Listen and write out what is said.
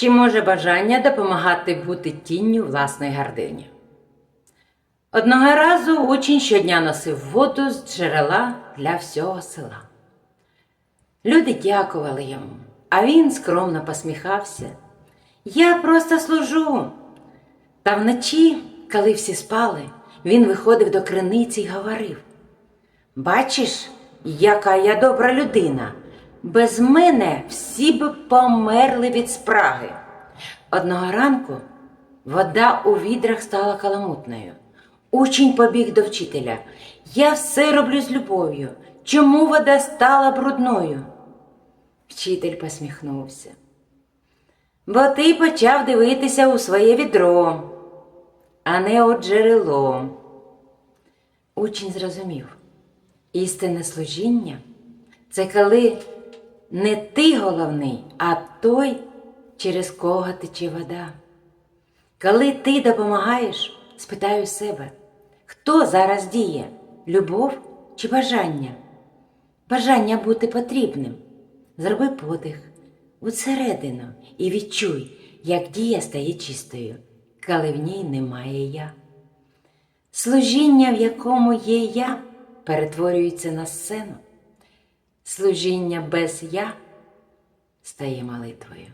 Чи може бажання допомагати бути тінню власної гордині? Одного разу учень щодня носив воду з джерела для всього села. Люди дякували йому, а він скромно посміхався. Я просто служу. Та вночі, коли всі спали, він виходив до криниці й говорив: Бачиш, яка я добра людина. Без мене всі б померли від спраги. Одного ранку вода у відрах стала каламутною. Учень побіг до вчителя. Я все роблю з любов'ю. Чому вода стала брудною? Вчитель посміхнувся. Бо ти почав дивитися у своє відро, а не у джерело. Учень зрозумів. Істинне служіння це коли не ти головний, а той, через кого тече вода. Коли ти допомагаєш, спитаю себе, хто зараз діє любов чи бажання? Бажання бути потрібним. Зроби подих усередину і відчуй, як дія стає чистою, коли в ній немає я. Служіння, в якому є я, перетворюється на сцену. Служіння без я стає молитвою.